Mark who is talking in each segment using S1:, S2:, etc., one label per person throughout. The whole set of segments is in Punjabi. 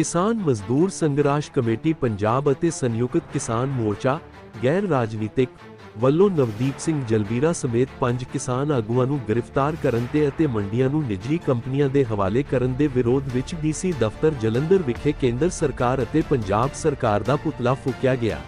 S1: ਕਿਸਾਨ ਮਜ਼ਦੂਰ ਸੰਘਰਸ਼ ਕਮੇਟੀ ਪੰਜਾਬ ਅਤੇ ਸੰਯੁਕਤ ਕਿਸਾਨ ਮੋਰਚਾ, ਗੈਰ ਰਾਜਨੀਤਿਕ, ਵੱਲੋਂ ਨਵਦੀਪ ਸਿੰਘ ਜਲਬੀਰਾ ਸਮੇਤ ਪੰਜ ਕਿਸਾਨ ਆਗੂਆਂ ਨੂੰ ਗ੍ਰਿਫਤਾਰ ਕਰਨ ਤੇ ਅਤੇ ਮੰਡੀਆਂ ਨੂੰ ਨਿੱਜੀ ਕੰਪਨੀਆਂ ਦੇ ਹਵਾਲੇ ਕਰਨ ਦੇ ਵਿਰੋਧ ਵਿੱਚ ਡੀਸੀ ਦਫ਼ਤਰ ਜਲੰਧਰ ਵਿਖੇ ਕੇਂਦਰ ਸਰਕਾਰ ਅਤੇ ਪੰਜਾਬ ਸਰਕਾਰ ਦਾ ਪੁਤਲਾ ਫੂਕਿਆ ਗਿਆ।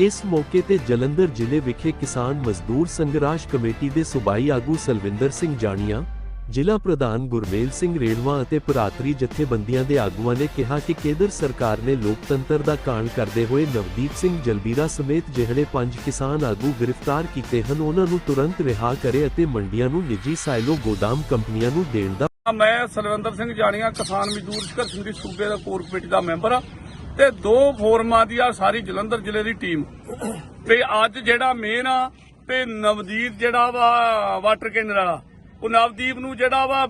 S1: ਇਸ ਮੌਕੇ ਤੇ ਜਲੰਧਰ ਜ਼ਿਲ੍ਹੇ ਵਿਖੇ ਕਿਸਾਨ ਮਜ਼ਦੂਰ ਸੰਘਰਸ਼ ਕਮੇਟੀ ਦੇ ਸੂਬਾਈ ਆਗੂ ਸਲਵਿੰਦਰ ਸਿੰਘ ਜਾਣੀਆਂ ਜ਼ਿਲ੍ਹਾ ਪ੍ਰਧਾਨ ਗੁਰਮੇਲ ਸਿੰਘ ਰੇਣਵਾ ਅਤੇ ਭਰਾਤਰੀ ਜਥੇਬੰਦੀਆਂ ਦੇ ਆਗੂਆਂ ਨੇ ਕਿਹਾ ਕਿ ਕੇਂਦਰ ਸਰਕਾਰ ਨੇ ਲੋਕਤੰਤਰ ਦਾ ਕਾਣ ਕਰਦੇ ਹੋਏ ਨਵਦੀਪ ਸਿੰਘ ਜਲਬੀਰਾ ਸਮੇਤ ਜਿਹੜੇ ਪੰਜ ਕਿਸਾਨ ਆਗੂ ਗ੍ਰਿਫਤਾਰ ਕੀਤੇ ਹਨ, ਉਹਨਾਂ ਨੂੰ ਤੁਰੰਤ ਰਿਹਾ ਕਰੇ ਅਤੇ ਮੰਡੀਆਂ ਨੂੰ ਨਿੱਜੀ ਸਾਇਲੋ ਗੋਦਾਮ ਕੰਪਨੀਆਂ ਨੂੰ ਦੇਣ ਦਾ
S2: ਮੈਂ ਸਲਵਿੰਦਰ ਸਿੰਘ ਜਾਣੀਆਂ, ਕਿਸਾਨ ਮਜ਼ਦੂਰ ਸੰਘਰਸ਼ ਕਮੇਟੀ ਸੂਬੇ ਦਾ ਕੋਰ ਕਮੇਟੀ ਦਾ ਮੈਂਬਰ ਆ ਤੇ ਦੋ ਫੋਰਮਾਂ ਦੀ ਆ ਸਾਰੀ ਜਲੰਧਰ ਜ਼ਿਲ੍ਹੇ ਦੀ ਟੀਮ। ਤੇ ਅੱਜ ਜਿਹੜਾ ਮੇਨ ਆ, ਤੇ ਨਵਦੀਪ ਜਿਹੜਾ ਵਾ, ਵਾਟਰ ਕੇਂਦਰ ਵਾਲਾ ਉਹ ਨਵਦੀਪ ਨੂੰ ਜਿਹੜਾ ਵਾ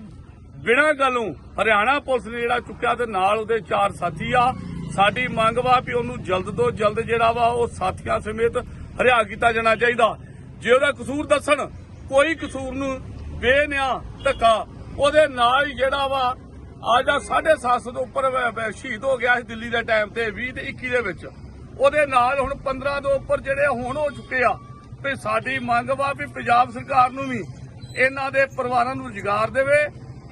S2: ਬਿਨਾ ਗੱਲੋਂ ਹਰਿਆਣਾ ਪੁਲਿਸ ਨੇ ਜਿਹੜਾ ਚੁੱਕਿਆ ਤੇ ਨਾਲ ਉਹਦੇ ਚਾਰ ਸਾਥੀ ਆ। ਸਾਡੀ ਮੰਗ ਵਾ ਵੀ ਉਹਨੂੰ ਜਲਦ ਤੋਂ ਜਲਦ ਜਿਹੜਾ ਵਾ ਉਹ ਸਾਥੀਆਂ ਸਮੇਤ ਹਰਿਆ ਕੀਤਾ ਜਾਣਾ ਚਾਹੀਦਾ। ਜੇ ਉਹਦਾ ਕਸੂਰ ਦੱਸਣ, ਕੋਈ ਕਸੂਰ ਨੂੰ ਬੇਨਿਆ ਧੱਕਾ, ਉਹਦੇ ਨਾਲ ਹੀ ਜਿਹੜਾ ਵਾ ਅੱਜ ਦਾ 750 ਤੋਂ ਉੱਪਰ ਵ- ਵ- ਸ਼ਹੀਦ ਹੋ ਗਿਆ ਸੀ ਦਿੱਲੀ ਦੇ ਟਾਈਮ ਤੇ 20 ਤੇ 21 ਦੇ ਵਿੱਚ। ਉਹਦੇ ਨਾਲ ਹੁਣ 15 ਤੋਂ ਉੱਪਰ ਜਿਹੜੇ ਹੁਣ ਹੋ ਚੁੱਕੇ ਆ। ਤੇ ਸਾਡੀ ਮੰਗ ਵਾ ਵੀ ਪੰਜਾਬ ਸਰਕਾਰ ਨੂੰ ਵੀ ਇਹਨਾਂ ਦੇ ਪਰਿਵਾਰਾਂ ਨੂੰ ਰੁਜ਼ਗਾਰ ਦੇਵੇ,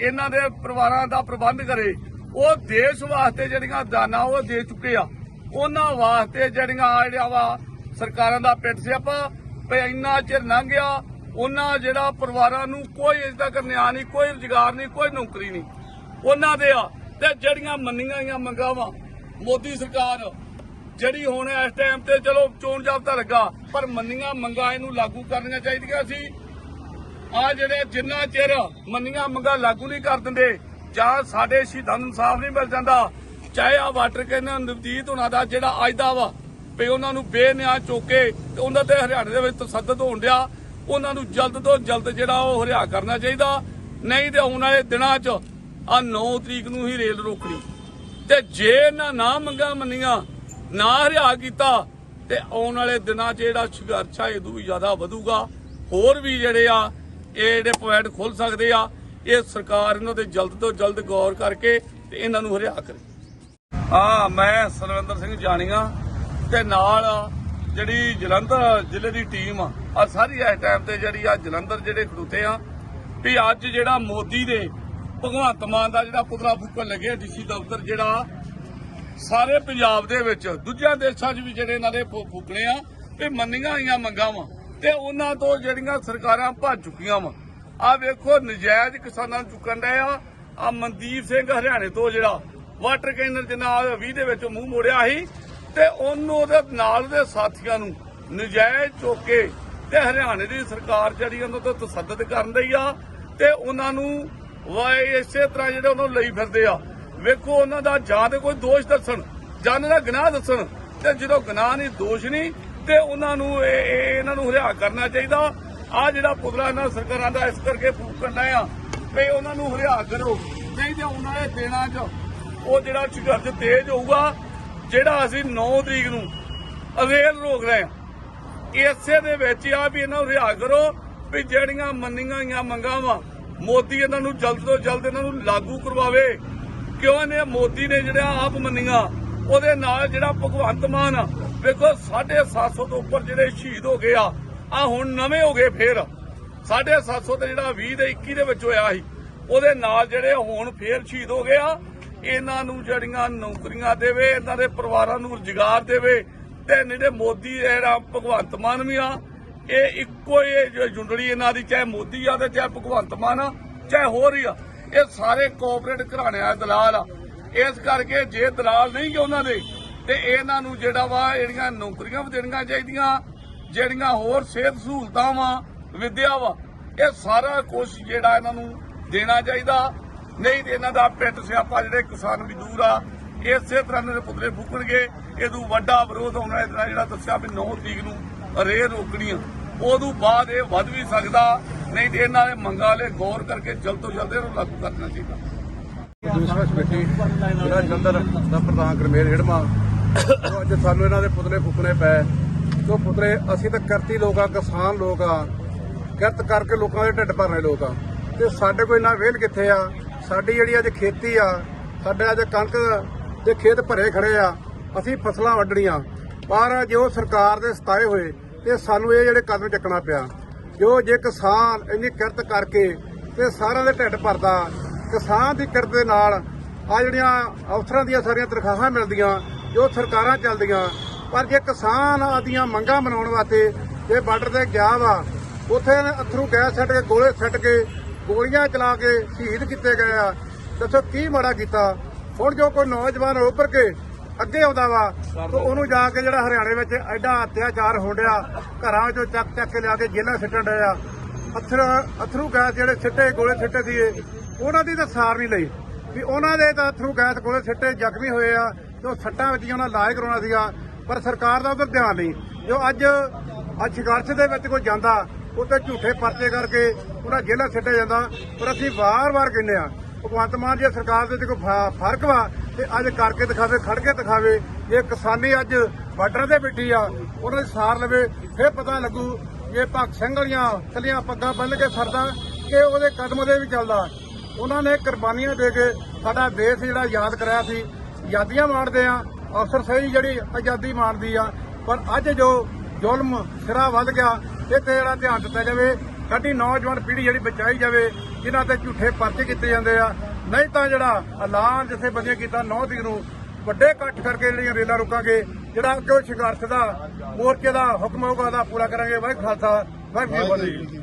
S2: ਇਹਨਾਂ ਦੇ ਪਰਿਵਾਰਾਂ ਦਾ ਪ੍ਰਬੰਧ ਕਰੇ। ਉਹ ਦੇਸ਼ ਵਾਸਤੇ ਜਿਹੜੀਆਂ ਦਾਨਾਂ ਉਹ ਦੇ ਚੁੱਕੇ ਆ। ਉਹਨਾਂ ਵਾਸਤੇ ਜਿਹੜੀਆਂ ਜਿਹੜਾ ਵਾ ਸਰਕਾਰਾਂ ਦਾ ਪਿੱਟ ਸਿਆਪਾ ਵੀ ਇੰਨਾ ਚਿਰ ਲੰਘ ਗਿਆ, ਉਹਨਾਂ ਜਿਹੜਾ ਪਰਿਵਾਰਾਂ ਨੂੰ ਕੋਈ ਇਸ ਤੱਕ ਨਿਆਂ ਨਹੀਂ, ਕੋਈ ਰੁਜ਼ਗਾਰ ਨਹੀਂ, ਕੋਈ ਨੌਕਰੀ ਨਹੀਂ। ਉਹਨਾਂ ਦੇ ਆ, ਤੇ ਜਿਹੜੀਆਂ ਮੰਨੀਆਂ ਗਈਆਂ ਮੰਗਾਂ ਵਾ ਮੋਦੀ ਸਰਕਾਰ ਜਿਹੜੀ ਹੁਣ ਇਸ ਟਾਈਮ ਤੇ ਚਲੋ ਚੋਣ ਜਾਬਤਾ ਲੱਗਾ, ਪਰ ਮੰਨੀਆਂ ਮੰਗਾਂ ਇਹਨੂੰ ਲਾਗੂ ਕਰਨੀਆਂ ਚਾਹੀਦੀਆਂ ਸੀ। ਆ ਜਿਹੜੇ ਜਿੰਨਾ ਚਿਰ ਮੰਨੀਆਂ ਮੰਗਾਂ ਲਾਗੂ ਨਹੀਂ ਕਰ ਦਿੰਦੇ ਜਾਂ ਸਾਡੇ ਸ਼ਹੀਦਾਂ ਨੂੰ ਇਨਸਾਫ ਨਹੀਂ ਮਿਲ ਜਾਂਦਾ, ਚਾਹੇ ਆ ਵਾਟਰ ਕੈਨਨ ਨਵਜੀਤ ਉਹਨਾਂ ਦਾ ਜਿਹੜਾ ਅੱਜ ਦਾ ਵਾ, ਵੀ ਉਹਨਾਂ ਨੂੰ ਬੇਨਿਆਂ ਚੋਕੇ ਤੇ ਉਹਨਾਂ ਤੇ ਹਰਿਆਣੇ ਦੇ ਵਿੱਚ ਤਸੱਦਦ ਹੋਣ ਡਿਆ, ਉਹਨਾਂ ਨੂੰ ਜਲਦ ਤੋਂ ਜਲਦ ਜਿਹੜਾ ਉਹ ਹਰਿਆ ਕਰਨਾ ਚਾਹੀਦਾ। ਨਹੀਂ ਤੇ ਆਉਣ ਵਾਲੇ ਦਿਨਾਂ 'ਚ ਆ 9 ਤਰੀਕ ਨੂੰ ਹੀ ਰੇਲ ਰੋਕਣੀ। ਤੇ ਜੇ ਇਹਨਾਂ ਨਾ ਮੰਗਾਂ ਮੰਨੀਆਂ, ਨਾ ਹਰਿਆ ਕੀਤਾ, ਤੇ ਆਉਣ ਵਾਲੇ ਦਿਨਾਂ 'ਚ ਜਿਹੜਾ ਸੰਘਰਸ਼ ਆ ਇਹਦੂ ਵੀ ਜ਼ਿਆਦਾ ਵਧੂਗਾ। ਹੋਰ ਵੀ ਜਿਹੜੇ ਆ ਇਹ ਜਿਹੜੇ ਪੁਆਇੰਟ ਖੁੱਲ ਸਕਦੇ ਆ, ਇਹ ਸਰਕਾਰ ਇਹਨਾਂ ਤੇ ਜਲਦ ਤੋਂ ਜਲਦ ਗੌਰ ਕਰਕੇ ਤੇ ਇਹਨਾਂ ਨੂੰ ਹਰਿਆ ਕਰੇ। ਹਾਂ ਮੈਂ ਸਲਵਿੰਦਰ ਸਿੰਘ ਜਾਣੀਆਂ ਤੇ ਨਾਲ ਜਿਹੜੀ ਜਲੰਧਰ ਜ਼ਿਲ੍ਹੇ ਦੀ ਟੀਮ ਆ ਆ ਸਾਰੀ ਇਸ ਟਾਈਮ ਤੇ ਜਿਹੜੀ ਆ ਜਲੰਧਰ ਜਿਹੜੇ ਖੜੂਤੇ ਆ, ਵੀ ਅੱਜ ਜਿਹੜਾ ਮੋਦੀ ਦੇ ਭਗਵੰਤ ਮਾਨ ਦਾ ਜਿਹੜਾ ਪੁਤਲਾ ਫੂਕਣ ਲੱਗੇ ਡੀਸੀ ਦਫ਼ਤਰ ਜਿਹੜਾ, ਸਾਰੇ ਪੰਜਾਬ ਦੇ ਵਿੱਚ, ਦੂਜਿਆਂ ਦੇਸ਼ਾਂ 'ਚ ਵੀ ਜਿਹੜੇ ਇਹਨਾਂ ਦੇ ਫੂਕਣੇ ਆ ਤੇ ਮੰਨੀਆਂ ਹੋਈਆਂ ਮੰਗਾਂ ਵਾ। ਤੇ ਉਹਨਾਂ ਤੋਂ ਜਿਹੜੀਆਂ ਸਰਕਾਰਾਂ ਭੱਜ ਚੁੱਕੀਆਂ ਵਾ। ਆ ਵੇਖੋ, ਨਜਾਇਜ਼ ਕਿਸਾਨਾਂ ਨੂੰ ਚੁੱਕਣ ਡਏ ਆ। ਆ ਮਨਦੀਪ ਸਿੰਘ ਹਰਿਆਣੇ ਤੋਂ ਜਿਹੜਾ ਵਾਟਰ ਕੈਨਲ ਦੇ ਨਾਲ 20 ਦੇ ਵਿੱਚ ਮੂੰਹ ਮੋੜਿਆ ਸੀ ਤੇ ਉਹਨੂੰ ਉਹਦੇ ਨਾਲ ਦੇ ਸਾਥੀਆਂ ਨੂੰ ਨਜਾਇਜ਼ ਚੁੱਕੇ ਤੇ ਹਰਿਆਣੇ ਦੀ ਸਰਕਾਰ ਜਿਹੜੀ ਉਹਨਾਂ ਤੋਂ ਤਸੱਦਦ ਕਰਨ ਰਹੀ ਆ ਤੇ ਉਹਨਾਂ ਨੂੰ ਵਾ ਇਸੇ ਤਰ੍ਹਾਂ ਜਿਹੜੇ ਉਹਨੂੰ ਲਈ ਫਿਰਦੇ ਆ। ਵੇਖੋ, ਉਹਨਾਂ ਦਾ ਜਾਂ ਤੇ ਕੋਈ ਦੋਸ਼ ਦੱਸਣ, ਜਾਂ ਉਹਨਾਂ ਦਾ ਗੁਨਾਹ ਦੱਸਣ, ਤੇ ਜਦੋਂ ਗੁਨਾਹ ਨਹੀਂ, ਦੋਸ਼ ਨਹੀਂ ਤੇ ਉਹਨਾਂ ਨੂੰ ਇਹਨਾਂ ਨੂੰ ਹਰਿਆ ਕਰਨਾ ਚਾਹੀਦਾ। ਆ ਜਿਹੜਾ ਪੁਤਲਾ ਇਹਨਾਂ ਸਰਕਾਰਾਂ ਦਾ, ਇਸ ਕਰਕੇ ਫੂਕਣ ਆ। ਵੀ ਉਹਨਾਂ ਨੂੰ ਹਰਿਆ ਕਰੋ। ਨਹੀਂ ਤੇ ਉਹਨਾਂ ਦੇ ਦੇਣਾ 'ਚ ਉਹ ਜਿਹੜਾ ਸੰਘਰਸ਼ ਤੇਜ਼ ਹੋਊਗਾ, ਜਿਹੜਾ ਅਸੀਂ 9 ਤਰੀਕ ਨੂੰ ਅਵੇਲ ਰੋਕ ਰਹੇ ਆ ਇਸੇ ਦੇ ਵਿੱਚ ਆ ਵੀ ਇਹਨਾਂ ਨੂੰ ਰਿਹਾ ਕਰੋ ਵੀ ਜਿਹੜੀਆਂ ਮੰਨੀਆਂ ਹੋਈਆਂ ਮੰਗਾਂ ਵਾ, ਮੋਦੀ ਇਹਨਾਂ ਨੂੰ ਜਲਦ ਤੋਂ ਜਲਦ ਇਹਨਾਂ ਨੂੰ ਲਾਗੂ ਕਰਵਾਵੇ। ਕਿਉਂ ਨੇ ਮੋਦੀ ਨੇ ਜਿਹੜਾ ਆਪ ਮੰਨੀਆਂ, ਉਹਦੇ ਨਾਲ ਜਿਹੜਾ ਭਗਵੰਤ ਮਾਨ ਵੇਖੋ 750 ਤੋਂ ਉੱਪਰ ਜਿਹੜੇ ਸ਼ਹੀਦ ਹੋ ਗਏ ਆ ਆ ਹੁਣ ਨਵੇਂ ਹੋ ਗਏ ਫੇਰ। 750 ਤੇ ਜਿਹੜਾ 20 ਦੇ 21 ਦੇ ਵਿੱਚ ਹੋਇਆ ਸੀ, ਉਹਦੇ ਨਾਲ ਜਿਹੜੇ ਹੁਣ ਫੇਰ ਸ਼ਹੀਦ ਹੋ ਗਏ ਆ, ਇਹਨਾਂ ਨੂੰ ਜਿਹੜੀਆਂ ਨੌਕਰੀਆਂ ਦੇਵੇ, ਇਹਨਾਂ ਦੇ ਪਰਿਵਾਰਾਂ ਨੂੰ ਰੁਜ਼ਗਾਰ ਦੇਵੇ, ਤੇ ਜਿਹੜੇ ਮੋਦੀ ਜਿਹੜਾ ਭਗਵੰਤ ਮਾਨ ਵੀ ਆ, ਇਹ ਇੱਕੋ ਹੀ ਜੁੰਡਲੀ ਇਹਨਾਂ ਦੀ, ਚਾਹੇ ਮੋਦੀ ਆ ਤੇ ਚਾਹੇ ਭਗਵੰਤ ਮਾਨ ਆ, ਚਾਹੇ ਹੋਰ ਹੀ ਆ, ਇਹ ਸਾਰੇ ਕੋਆਪਰੇਟ ਘਰਾਣਿਆਂ ਦੇ ਦਲਾਲ ਆ। ਇਸ ਕਰਕੇ ਜੇ ਦਲਾਲ ਨਹੀਂ ਗੇ ਉਹਨਾਂ ਦੇ ਤੇ ਇਹਨਾਂ ਨੂੰ ਜਿਹੜਾ ਵਾ ਜਿਹੜੀਆਂ ਨੌਕਰੀਆਂ ਵੀ ਦੇਣੀਆਂ ਚਾਹੀਦੀਆਂ, ਜਿਹੜੀਆਂ ਹੋਰ ਸਿਹਤ ਸਹੂਲਤਾਂ ਵਾ, ਵਿਦਿਆ ਵਾ, ਇਹ ਸਾਰਾ ਕੁਝ ਜਿਹੜਾ ਇਹਨਾਂ ਨੂੰ ਦੇਣਾ ਚਾਹੀਦਾ। ਨਹੀਂ ਤੇ ਇਹਨਾਂ ਦਾ ਪਿੱਟ ਸਿਆਪਾ ਜਿਹੜੇ ਕਿਸਾਨ ਮਜ਼ਦੂਰ ਆ, ਇਸੇ ਤਰ੍ਹਾਂ ਦੇ ਪੁਤਲੇ ਫੂਕਣਗੇ। ਇਹਨੂੰ ਵੱਡਾ ਵਿਰੋਧ ਹੋਣਾ ਇਹਦਾ ਜਿਹੜਾ ਦੱਸਿਆ ਵੀ 9 ਤਰੀਕ ਨੂੰ ਰੇ ਰੋਕਣੀ ਆ ਉਦੋਂ ਬਾਅਦ ਇਹ ਵੱਧ ਵੀ ਸਕਦਾ। ਨਹੀਂ ਤੇ ਇਹਨਾਂ ਦੇ ਮੰਗਾਂ ਲੈ ਗੌਰ ਕਰਕੇ ਜਲਦ ਤੋਂ ਜਲਦ ਇਹਨੂੰ ਲਾਗੂ ਕਰਨਾ ਚਾਹੀਦਾ।
S3: ਦੂਸਰਾ ਕਮੇਟੀ ਜਿਹੜਾ ਜਲੰਧਰ ਦਾ ਪ੍ਰਧਾਨ ਗਰਮੇਲ ਹਿੜਮਾ ਉਹ ਅੱਜ ਸਾਨੂੰ ਇਹਨਾਂ ਦੇ ਪੁਤਲੇ ਫੁੱਕਣੇ ਪਏ। ਜੋ ਪੁਤਲੇ, ਅਸੀਂ ਤਾਂ ਕਰਤੀ ਲੋਕ ਆ, ਕਿਸਾਨ ਲੋਕ ਆ। ਕਿਰਤ ਕਰਕੇ ਲੋਕਾਂ ਦੇ ਢਿੱਡ ਭਰਨੇ ਲੋਕ ਆ। ਤੇ ਸਾਡੇ ਕੋਈ ਨਾ ਵੇਲ ਕਿੱਥੇ ਆ? ਸਾਡੀ ਜਿਹੜੀ ਅੱਜ ਖੇਤੀ ਆ, ਸਾਡੇ ਅੱਜ ਕਣਕ ਦੇ ਖੇਤ ਭਰੇ ਖੜੇ ਆ। ਅਸੀਂ ਫਸਲਾਂ ਵੱਢਣੀਆਂ। ਪਰ ਜੋ ਸਰਕਾਰ ਦੇ ਸਤਾਏ ਹੋਏ, ਤੇ ਸਾਨੂੰ ਇਹ ਜਿਹੜੇ ਕਦਮ ਚੱਕਣਾ ਪਿਆ। ਜੋ ਜੇ ਕਿਸਾਨ ਇੰਨੀ ਕਿਰਤ ਕਰਕੇ ਤੇ ਸਾਰਿਆਂ ਦੇ ਢਿੱਡ ਭਰਦਾ, ਕਿਸਾਨ ਦੀ ਕਿਰਤ ਦੇ ਨਾਲ ਆ ਜਿਹੜੀਆਂ ਅਫਸਰਾਂ ਦੀਆਂ ਸਾਰੀਆਂ ਤਨਖਾਹਾਂ ਮਿਲਦੀਆਂ ਜੋ ਸਰਕਾਰਾਂ ਚੱਲਦੀਆਂ, ਪਰ ਜੇ ਕਿਸਾਨ ਆਦੀਆਂ ਮੰਗਾਂ ਮਨਾਉਣ ਵਾਸਤੇ ਜੇ ਬਾਰਡਰ ਤੇ ਗਿਆ ਵਾ, ਉੱਥੇ ਇਹਨੇ ਅਥਰੂ ਗੈਸ ਛੱਡ ਕੇ, ਗੋਲੇ ਛੱਡ ਕੇ, ਗੋਲੀਆਂ ਚਲਾ ਕੇ ਸ਼ਹੀਦ ਕੀਤੇ ਗਏ ਆ। ਦੱਸੋ ਕੀ ਮਾੜਾ ਕੀਤਾ? ਹੁਣ ਜੋ ਕੋਈ ਨੌਜਵਾਨ ਉੱਪਰ ਕੇ ਅੱਗੇ ਆਉਂਦਾ ਵਾ, ਤੇ ਉਹਨੂੰ ਜਾ ਕੇ ਜਿਹੜਾ ਹਰਿਆਣੇ ਵਿੱਚ ਐਡਾ ਅਤਿਆਚਾਰ ਹੋਣ ਡਿਆ, ਘਰਾਂ ਵਿੱਚੋਂ ਚੱਕ ਚੱਕ ਕੇ ਲਿਆ ਕੇ ਜੇਲ੍ਹਾਂ ਸਿੱਟਣ ਡਿਆ ਅਥਰ, ਅਥਰੂ ਗੈਸ ਜਿਹੜੇ ਸਿੱਟੇ, ਗੋਲੇ ਸਿੱਟੇ ਸੀ ਉਹਨਾਂ ਦੀ ਤਾਂ ਸਾਰ ਨਹੀਂ ਲਈ। ਵੀ ਉਹਨਾਂ ਦੇ ਤਾਂ ਅਥਰੂ ਗੈਸ, ਗੋਲੇ ਸਿੱਟੇ ਜ਼ਖਮੀ ਹੋਏ ਆ। ਜੋ ਸੱਟਾਂ ਵਿੱਚ ਹੀ ਉਹਨਾਂ ਇਲਾਜ ਕਰਾਉਣਾ ਸੀਗਾ, ਪਰ ਸਰਕਾਰ ਦਾ ਉਧਰ ਧਿਆਨ ਨਹੀਂ। ਜੋ ਅੱਜ ਅੱਜ ਸੰਘਰਸ਼ ਦੇ ਵਿੱਚ ਕੋਈ ਜਾਂਦਾ ਉੱਤੇ ਝੂਠੇ ਪਰਚੇ ਕਰਕੇ ਉਹਨਾਂ ਜੇਲ੍ਹਾਂ ਸਿੱਟਿਆ ਜਾਂਦਾ, ਪਰ ਅਸੀਂ ਵਾਰ-ਵਾਰ ਕਹਿੰਦੇ ਆ ਭਗਵੰਤ ਮਾਨ ਜੀ, ਸਰਕਾਰ ਦੇ ਵਿੱਚ ਕੋਈ ਫ਼ਰਕ ਵਾ, ਤੇ ਅੱਜ ਕਰਕੇ ਦਿਖਾਵੇ, ਖੜ ਕੇ ਦਿਖਾਵੇ ਇਹ ਕਿਸਾਨੀ ਅੱਜ ਬਾਰਡਰ ਤੇ ਬੈਠੀ ਆ, ਉਹਨਾਂ ਦੀ ਸਾਰ ਲਵੇ, ਫਿਰ ਪਤਾ ਲੱਗੂ ਇਹ ਭਗਤ ਸਿੰਘ ਵਾਲੀਆਂ ਕੱਲੀਆਂ ਪੱਗਾਂ ਬੰਨ ਕੇ ਸਰਦਾ ਕਿ ਉਹਦੇ ਕਦਮ ਦੇ ਵੀ ਚੱਲਦਾ। ਉਹਨਾਂ ਨੇ ਕੁਰਬਾਨੀਆਂ ਦੇ ਕੇ ਸਾਡਾ ਦੇਸ਼ ਜਿਹੜਾ ਯਾਦ ਕਰਾਇਆ ਸੀ ਆਜ਼ਾਦੀਆਂ ਮਾਣਦੇ ਆ, ਅਫਸਰ ਸਹੀ ਜਿਹੜੀ ਆਜ਼ਾਦੀ ਮਾਣਦੀ ਆ, ਪਰ ਅੱਜ ਜੋ ਜ਼ੁਲਮ ਸਿਰਾ ਵੱਧ ਗਿਆ ਇਹ ਜਿਹੜਾ ਧਿਆਨ ਦਿੱਤਾ ਜਾਵੇ, ਸਾਡੀ ਨੌਜਵਾਨ ਪੀੜ੍ਹੀ ਜਿਹੜੀ ਬਚਾਈ ਜਾਵੇ, ਜਿਨ੍ਹਾਂ ਤੇ ਝੂਠੇ ਪਰਚੇ ਕੀਤੇ ਜਾਂਦੇ ਆ, ਨਹੀਂ ਤਾਂ ਜਿਹੜਾ ਐਲਾਨ ਜਿੱਥੇ ਬੰਦੇ ਕੀਤਾ 9 ਤਰੀਕ ਨੂੰ ਵੱਡੇ ਇਕੱਠ ਕਰਕੇ ਜਿਹੜੀਆਂ ਰੇਲਾਂ ਰੁਕਾਂਗੇ, ਜਿਹੜਾ ਅੱਗੇ ਸੰਘਰਸ਼ ਦਾ ਮੋਰਚੇ ਦਾ ਹੁਕਮ ਹੋਊਗਾ, ਉਹਦਾ ਪੂਰਾ ਕਰਾਂਗੇ। ਵਾਹਿਗੁਰੂ ਖਾਲਸਾ, ਵਾਹਿਗੁਰੂ ਜੀ